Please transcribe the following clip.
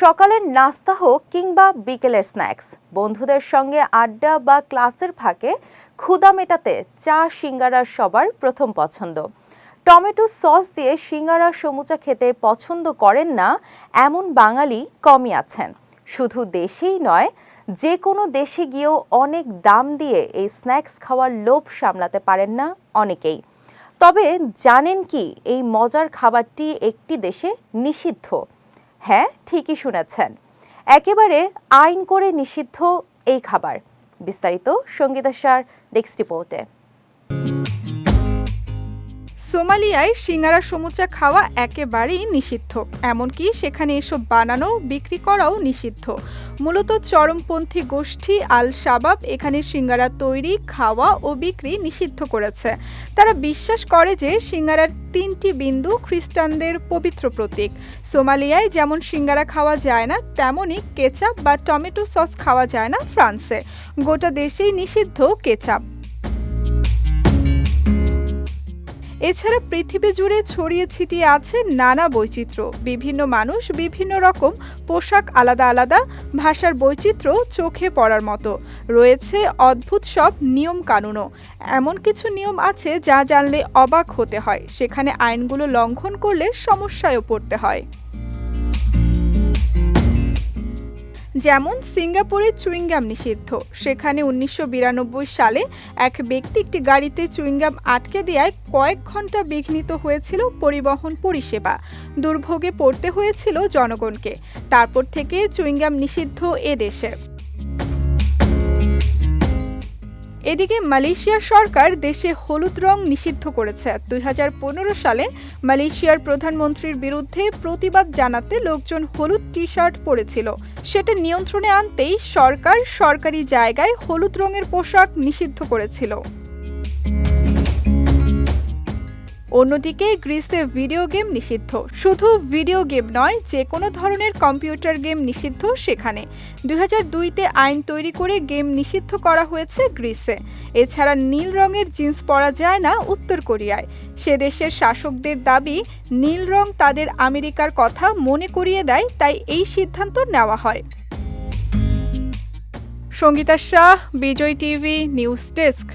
সকালের নাস্তা হোক কিংবা বিকেলের স্ন্যাক্স, বন্ধুদের সঙ্গে আড্ডা বা ক্লাসের ফাঁকে ক্ষুদা মেটাতে চা সিঙ্গারা সবার প্রথম পছন্দ। টমেটো সস দিয়ে সিঙ্গারা সমুচা খেতে পছন্দ করেন না এমন বাঙালি কমই আছেন। শুধু দেশেই নয় যে কোনো দেশে গিয়েও অনেক দাম দিয়ে এই স্ন্যাক্স খাওয়ার লোভ সামলাতে পারেন না অনেকেই। তবে জানেন কি, এই মজার খাবারটি একটি দেশে নিষিদ্ধ। হ্যাঁ ঠিকই শুনেছেন। একেবারে আইন করে নিষিদ্ধ এই খাবার। বিস্তারিত সঙ্গীতাসার সার ডেস্ক রিপোর্টে সোমালিয়ায় সিঙ্গারা সমুচা খাওয়া একেবারেই নিষিদ্ধ। এমনকি সেখানে এসব বানানো, বিক্রি করাও নিষিদ্ধ। মূলত চরমপন্থী গোষ্ঠী আল শাবাব এখানে সিঙ্গারা তৈরি, খাওয়া ও বিক্রি নিষিদ্ধ করেছে। তারা বিশ্বাস করে যে সিঙ্গারার তিনটি বিন্দু খ্রিস্টানদের পবিত্র প্রতীক। সোমালিয়ায় যেমন সিঙ্গারা খাওয়া যায় না তেমনই কেচাপ বা টমেটো সস খাওয়া যায় না ফ্রান্সে। গোটা দেশেই নিষিদ্ধ কেচাপ। এছাড়া পৃথিবী জুড়ে ছড়িয়ে ছিটিয়ে আছে নানা বৈচিত্র্য। বিভিন্ন মানুষ বিভিন্ন রকম পোশাক আলাদা আলাদা ভাষার বৈচিত্র্য চোখে পড়ার মতো। রয়েছে অদ্ভুত সব নিয়ম কানুনও। এমন কিছু নিয়ম আছে যা জানলে অবাক হতে হয়। সেখানে আইনগুলো লঙ্ঘন করলে সমস্যায়ও পড়তে হয়। যেমন সিঙ্গাপুরে চুইংগাম নিষিদ্ধ। সেখানে উনিশশো বিরানব্বই সালে এক ব্যক্তি একটি গাড়িতে চুইংগাম আটকে দেওয়ায় কয়েক ঘণ্টা বিঘ্নিত হয়েছিল পরিবহন পরিষেবা। দুর্ভোগে পড়তে হয়েছিল জনগণকে। তারপর থেকে চুইংগাম নিষিদ্ধ এ এদিকে মালয়েশিয়া সরকার দেশে হলুদ রং নিষিদ্ধ করেছে। দুই হাজার পনেরো সালে মালয়েশিয়ার প্রধানমন্ত্রীর বিরুদ্ধে প্রতিবাদ জানাতে লোকজন হলুদ টি শার্ট পরেছিল। সেটা নিয়ন্ত্রণে আনতেই সরকার সরকারি জায়গায় হলুদ রঙের পোশাক নিষিদ্ধ করেছিল। অন্যদিকে গ্রিসে ভিডিও গেম নিষিদ্ধ। শুধু ভিডিও গেম নয় যে কোনো ধরনের কম্পিউটার গেম নিষিদ্ধ সেখানে। দুই দুইতে আইন তৈরি করে গেম নিষিদ্ধ করা হয়েছে গ্রিসে। এছাড়া নীল রঙের জিন্স পরা যায় না উত্তর কোরিয়ায়। সে দেশের শাসকদের দাবি, নীল রং তাদের আমেরিকার কথা মনে করিয়ে দেয়, তাই এই সিদ্ধান্ত নেওয়া হয়। Sangeeta Shah, Bijoy TV, news desk.